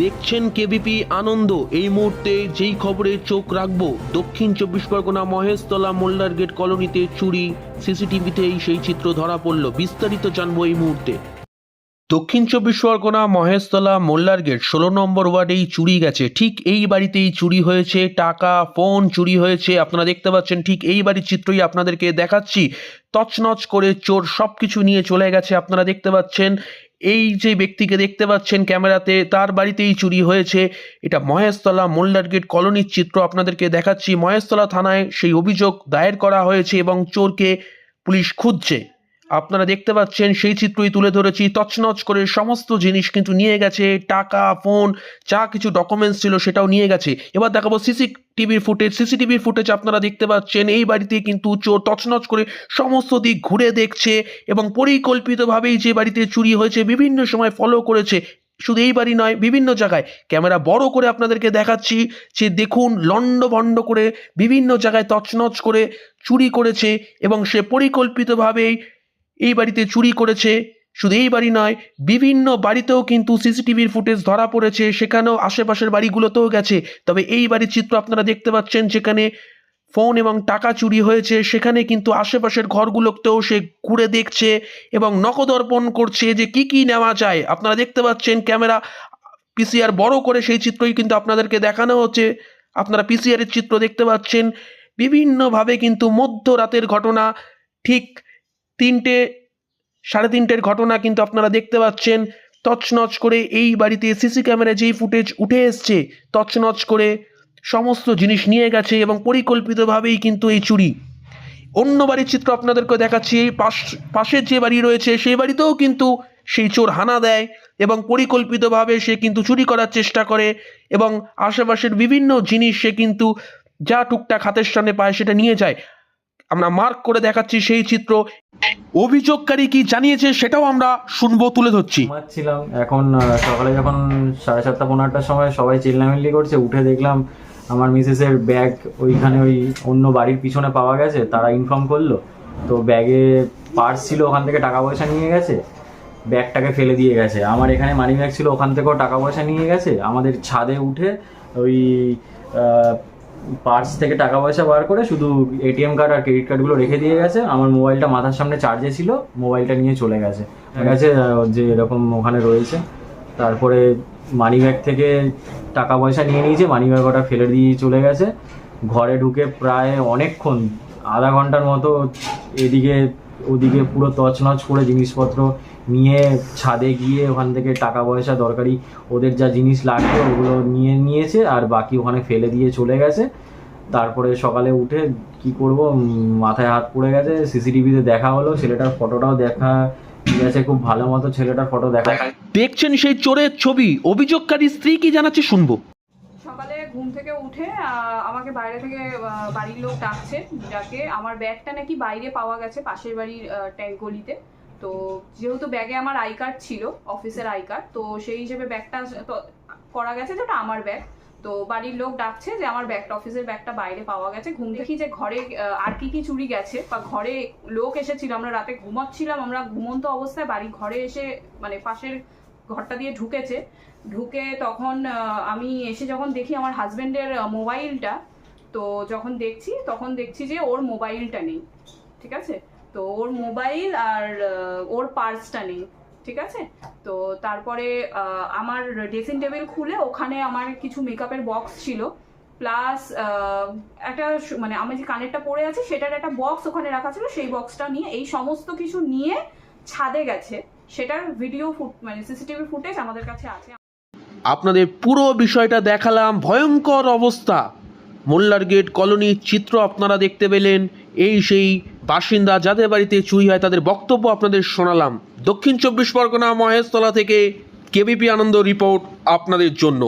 দেখছেন কেবিপি আনন্দ, এই মুহূর্তে যেই খবরে চোখ রাখব, দক্ষিণ চব্বিশ পরগনা মহেশতলা মোল্লার গেট কলোনিতে চুরি, সিসিটিভিতেই সেই চিত্র ধরা পড়ল, বিস্তারিত জানব এই মুহূর্তে। দক্ষিণ চব্বিশ পরগনা মহেশতলা মোল্লার গেট, ষোলো নম্বর ওয়ার্ডেই চুরি গেছে, ঠিক এই বাড়িতেই চুরি হয়েছে, টাকা, ফোন চুরি হয়েছে, আপনারা দেখতে পাচ্ছেন ঠিক এই বাড়ির চিত্রই আপনাদেরকে দেখাচ্ছি, তছনছ করে চোর সব কিছু নিয়ে চলে গেছে, আপনারা দেখতে পাচ্ছেন এই যে ব্যক্তিকে দেখতে পাচ্ছেন ক্যামেরাতে, তার বাড়িতেই চুরি হয়েছে। এটা মহেশতলা মোল্লার গেট কলোনির চিত্র আপনাদেরকে দেখাচ্ছি। মহেশতলা থানায় সেই অভিযোগ দায়ের করা হয়েছে এবং চোরকে পুলিশ খুঁজছে। আপনারা দেখতে পাচ্ছেন, সেই চিত্রই তুলে ধরেছি। তছনছ করে সমস্ত জিনিস কিন্তু নিয়ে গেছে। টাকা, ফোন, যা কিছু ডকুমেন্টস ছিল সেটাও নিয়ে গেছে। এবার দেখাবো সিসি টিভির ফুটেজ সিসিটিভির ফুটেজ আপনারা দেখতে পাচ্ছেন, এই বাড়িতে কিন্তু চোর তছনছ করে সমস্ত দিক ঘুরে দেখছে এবং পরিকল্পিতভাবেই যে বাড়িতে চুরি হয়েছে, বিভিন্ন সময় ফলো করেছে। শুধু এই বাড়ি নয়, বিভিন্ন জায়গায়। ক্যামেরা বড় করে আপনাদেরকে দেখাচ্ছি যে দেখুন লন্ড ভন্ড করে বিভিন্ন জায়গায় তছনছ করে চুরি করেছে এবং সে পরিকল্পিতভাবেই এই বাড়িতে চুরি করেছে। শুধু এই বাড়ি নয়, বিভিন্ন বাড়িতেও কিন্তু সিসিটিভির ফুটেজ ধরা পড়েছে। সেখানেও আশেপাশের বাড়িগুলোতেও গেছে। তবে এই বাড়ির চিত্র আপনারা দেখতে পাচ্ছেন, যেখানে ফোন এবং টাকা চুরি হয়েছে। সেখানে কিন্তু আশেপাশের ঘরগুলোতেও সে ঘুরে দেখছে এবং নকদর্পণ করছে যে কি কি নেওয়া যায়। আপনারা দেখতে পাচ্ছেন ক্যামেরা পিসিআর বড় করে সেই চিত্রই কিন্তু আপনাদেরকে দেখানো হচ্ছে। আপনারা পিসিআরের চিত্র দেখতে পাচ্ছেন। বিভিন্নভাবে কিন্তু মধ্যরাতের ঘটনা, ঠিক তিনটে, সাড়ে তিনটের ঘটনা কিন্তু আপনারা দেখতে পাচ্ছেন। তছনছ করে এই বাড়িতে সিসি ক্যামেরা যেই ফুটেজ উঠে এসছে, তছনছ করে সমস্ত জিনিস নিয়ে গেছে এবং পরিকল্পিতভাবেই কিন্তু এই চুরি। অন্য বাড়ির চিত্র আপনাদেরকে দেখাচ্ছি, এই পাশ, পাশের যে বাড়ি রয়েছে, সেই বাড়িতেও কিন্তু সেই চোর হানা দেয় এবং পরিকল্পিতভাবে সে কিন্তু চুরি করার চেষ্টা করে এবং আশেপাশের বিভিন্ন জিনিস সে কিন্তু যা টুকটাক হাতের সামনে পায় সেটা নিয়ে যায়। আমরা মার্ক করে দেখাচ্ছি সেই চিত্র। অভিযোগকারী কি জানিয়েছে সেটাও আমরা শুনব, তুলে ধরছি। ঘুমাচ্ছিলাম এখন সকালে যখন সাড়ে সাতটা, পনেরো আটটার সময় সবাই চিল্লামিল্লি করছে, উঠে দেখলাম আমার মিসেসের ব্যাগ ওইখানে ওই অন্য বাড়ির পিছনে পাওয়া গেছে, তারা ইনফর্ম করল। তো ব্যাগে পার্স ছিল, ওখান থেকে টাকা পয়সা নিয়ে গেছে, ব্যাগটাকে ফেলে দিয়ে গেছে। আমার এখানে মানি ব্যাগ ছিল, ওখান থেকেও টাকা পয়সা নিয়ে গেছে। আমাদের ছাদে উঠে ওই পার্স থেকে টাকা পয়সা বার করে শুধু এটিএম কার্ড আর ক্রেডিট কার্ডগুলো রেখে দিয়ে গেছে। আমার মোবাইলটা মাথার সামনে চার্জে ছিল মোবাইলটা নিয়ে চলে গেছে। ঠিক আছে যে এরকম ওখানে রয়েছে। তারপরে মানি ব্যাগ থেকে টাকা পয়সা নিয়ে নিয়েছে মানি ব্যাগ ওটা ফেলে দিয়ে চলে গেছে। ঘরে ঢুকে প্রায় অনেকক্ষণ, আধা ঘণ্টার মতো এদিকে ওদিকে পুরো তছনছ করে জিনিসপত্র নিয়ে ছাদে গিয়ে ওখান থেকে টাকা পয়সা দরকারি ওদের যা জিনিস লাগবে ওগুলো নিয়ে নিয়েছে আর বাকি ওখানে ফেলে দিয়ে চলে গেছে। তারপরে সকালে উঠে কি করব মাথায় হাত পড়ে গেছে, সিসিটিভিতে দেখা হলো, ছেলেটার ফটোটাও দেখা গেছে খুব ভালো মতো ছেলেটার ফটো দেখা দেখছেন সেই চোরের ছবি, অভিযোগকারী স্ত্রী কি জানাচ্ছে শুনব। ঘুম থেকে উঠে আমাকে বাইরে থেকে বাড়ির লোক ডাকছে যাকে। আমার ব্যাগটা নাকি বাইরে পাওয়া গেছে পাশের বাড়ির ট্যাঙ্ক গলিতে। তো যেহেতু ব্যাগে আমার আই কার্ড ছিল, অফিসের আই কার্ড, তো সেই হিসেবে ব্যাগটা করা গেছে যে ওটা আমার ব্যাগ। তো বাড়ির লোক ডাকছে যে আমার ব্যাগটা, অফিসের ব্যাগটা বাইরে পাওয়া গেছে। ঘুম দেখি যে ঘরে আর কি কি চুরি গেছে বা ঘরে লোক এসেছিল, আমরা রাতে ঘুমাচ্ছিলাম, আমরা ঘুমন্ত অবস্থায় বাড়ি ঘরে এসে মানে পাশের ঘরটা দিয়ে ঢুকেছে। ঢুকে তখন আমি এসে যখন দেখি আমার হাজব্যান্ডের মোবাইলটা তো যখন দেখছি, তখন দেখছি যে ওর মোবাইলটা নেই, ঠিক আছে? তো ওর মোবাইল আর ওর পার্সটা নেই, ঠিক আছে? তো তারপরে আমার ড্রেসিং টেবিল খুলে ওখানে আমার কিছু মেকআপের বক্স ছিল প্লাস একটা মানে আমি যে কানেরটা পরে আছি, সেটার একটা বক্স ওখানে রাখা ছিল, সেই বক্সটা নিয়ে, এই সমস্ত কিছু নিয়ে ছাদে গেছে। সেটার ভিডিও মানে সিসিটিভি ফুটেজ আমাদের কাছে আছে। আপনাদের পুরো বিষয়টা দেখালাম, ভয়ঙ্কর অবস্থা। মোল্লার গেট কলোনির চিত্র আপনারা দেখতে পেলেন, এই সেই বাসিন্দা যাদের বাড়িতে চুরি হয় তাদের বক্তব্য আপনাদের শোনালাম। দক্ষিণ চব্বিশ পরগনা মহেশতলা থেকে কেবিপি আনন্দ রিপোর্ট আপনাদের জন্য।